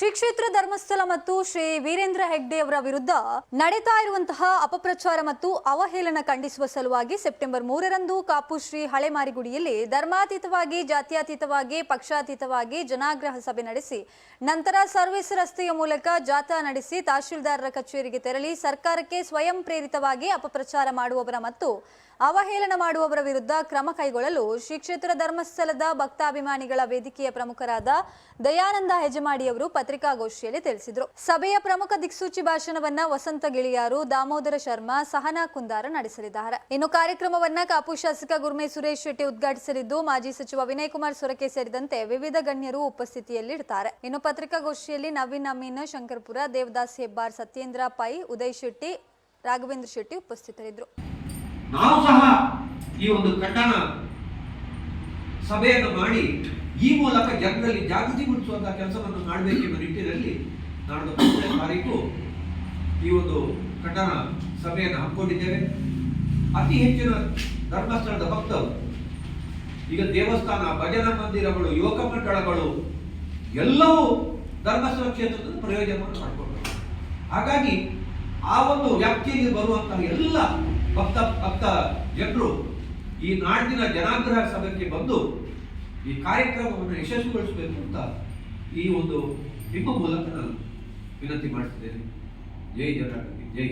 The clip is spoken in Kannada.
ಶ್ರೀ ಕ್ಷೇತ್ರ ಧರ್ಮಸ್ಥಳ ಮತ್ತು ಶ್ರೀ ವೀರೇಂದ್ರ ಹೆಗ್ಡೆ ಅವರ ವಿರುದ್ಧ ನಡೀತಾ ಇರುವಂತಹ ಅಪಪ್ರಚಾರ ಮತ್ತು ಅವಹೇಳನ ಖಂಡಿಸುವ ಸಲುವಾಗಿ ಸೆಪ್ಟೆಂಬರ್ ಮೂರರಂದು ಕಾಪು ಶ್ರೀ ಹಳೆಮಾರಿಗುಡಿಯಲ್ಲಿ ಧರ್ಮಾತೀತವಾಗಿ, ಜಾತ್ಯತೀತವಾಗಿ, ಪಕ್ಷಾತೀತವಾಗಿ ಜನಾಗ್ರಹ ಸಭೆ ನಡೆಸಿ, ನಂತರ ಸರ್ವಿಸ್ ರಸ್ತೆಯ ಮೂಲಕ ಜಾಥಾ ನಡೆಸಿ ತಹಶೀಲ್ದಾರರ ಕಚೇರಿಗೆ ತೆರಳಿ ಸರ್ಕಾರಕ್ಕೆ ಸ್ವಯಂ ಪ್ರೇರಿತವಾಗಿ ಅಪಪ್ರಚಾರ ಮಾಡುವವರ ಮತ್ತು ಅವಹೇಳನ ಮಾಡುವವರ ವಿರುದ್ಧ ಕ್ರಮ ಕೈಗೊಳ್ಳಲು ಶ್ರೀ ಕ್ಷೇತ್ರ ಧರ್ಮಸ್ಥಳದ ಭಕ್ತಾಭಿಮಾನಿಗಳ ವೇದಿಕೆಯ ಪ್ರಮುಖರಾದ ದಯಾನಂದ ಹೆಜಮಾಡಿಯವರು ಪತ್ರಿಕಾಗೋಷ್ಠಿಯಲ್ಲಿ ತಿಳಿಸಿದರು. ಸಭೆಯ ಪ್ರಮುಖ ದಿಕ್ಸೂಚಿ ಭಾಷಣವನ್ನ ವಸಂತ ಗಿಳಿಯಾರು, ದಾಮೋದರ ಶರ್ಮಾ, ಸಹನಾ ಕುಂದಾರ ನಡೆಸಲಿದ್ದಾರೆ. ಇನ್ನು ಕಾರ್ಯಕ್ರಮವನ್ನ ಕಾಪು ಶಾಸಕ ಗುರ್ಮೆ ಸುರೇಶ್ ಶೆಟ್ಟಿ ಉದ್ಘಾಟಿಸಲಿದ್ದು, ಮಾಜಿ ಸಚಿವ ವಿನಯ್ ಕುಮಾರ್ ಸೊರಕೆ ಸೇರಿದಂತೆ ವಿವಿಧ ಗಣ್ಯರು ಉಪಸ್ಥಿತಿಯಲ್ಲಿರ್ತಾರೆ. ಇನ್ನು ಪತ್ರಿಕಾಗೋಷ್ಠಿಯಲ್ಲಿ ನವೀನ್ ಅಮೀನ್, ಶಂಕರ್ಪುರ, ದೇವದಾಸ್ ಹೆಬ್ಬಾರ್, ಸತ್ಯೇಂದ್ರ ಪೈ, ಉದಯ್ ಶೆಟ್ಟಿ, ರಾಘವೇಂದ್ರ ಶೆಟ್ಟಿ ಉಪಸ್ಥಿತರಿದ್ದರು. ನಾವು ಸಹ ಈ ಒಂದು ಕಟ್ಟಣ ಸಭೆಯನ್ನು ಮಾಡಿ ಈ ಮೂಲಕ ಜನರಲ್ಲಿ ಜಾಗೃತಿ ಮೂಡಿಸುವಂತಹ ಕೆಲಸವನ್ನು ಮಾಡಬೇಕೆಂಬ ನಿಟ್ಟಿನಲ್ಲಿ ನಾಡ್ದು ಹತ್ತನೇ ತಾರೀಕು ಈ ಒಂದು ಕಟ್ಟಣ ಸಭೆಯನ್ನು ಹಮ್ಮಿಕೊಂಡಿದ್ದೇವೆ. ಅತಿ ಹೆಚ್ಚಿನ ಧರ್ಮಸ್ಥಳದ ಭಕ್ತರು, ಈಗ ದೇವಸ್ಥಾನ, ಭಜನಾ ಮಂದಿರಗಳು ಯುವಕ ಮಂಡಳಗಳು, ಎಲ್ಲವೂ ಧರ್ಮಸ್ಥಳ ಕ್ಷೇತ್ರದ ಪ್ರಯೋಜನವನ್ನು ಮಾಡಿಕೊಂಡರು ಹಾಗಾಗಿ ಆ ಒಂದು ವ್ಯಾಪ್ತಿಯಲ್ಲಿ ಬರುವಂತಹ ಎಲ್ಲ ಭಕ್ತ ಭಕ್ತ ಜನರು ಈ ನಾಡಿನ ಜನಾಗ್ರಹ ಸಭೆಗೆ ಬಂದು ಈ ಕಾರ್ಯಕ್ರಮವನ್ನು ಯಶಸ್ವಿಗೊಳಿಸಬೇಕು ಅಂತ ಈ ಒಂದು ನಿಮ್ಮ ಮೂಲಕ ನಾನು ವಿನಂತಿ ಮಾಡ್ತಿದ್ದೇನೆ ಜೈ ಜನಾರ್ದನ್, ಜೈ.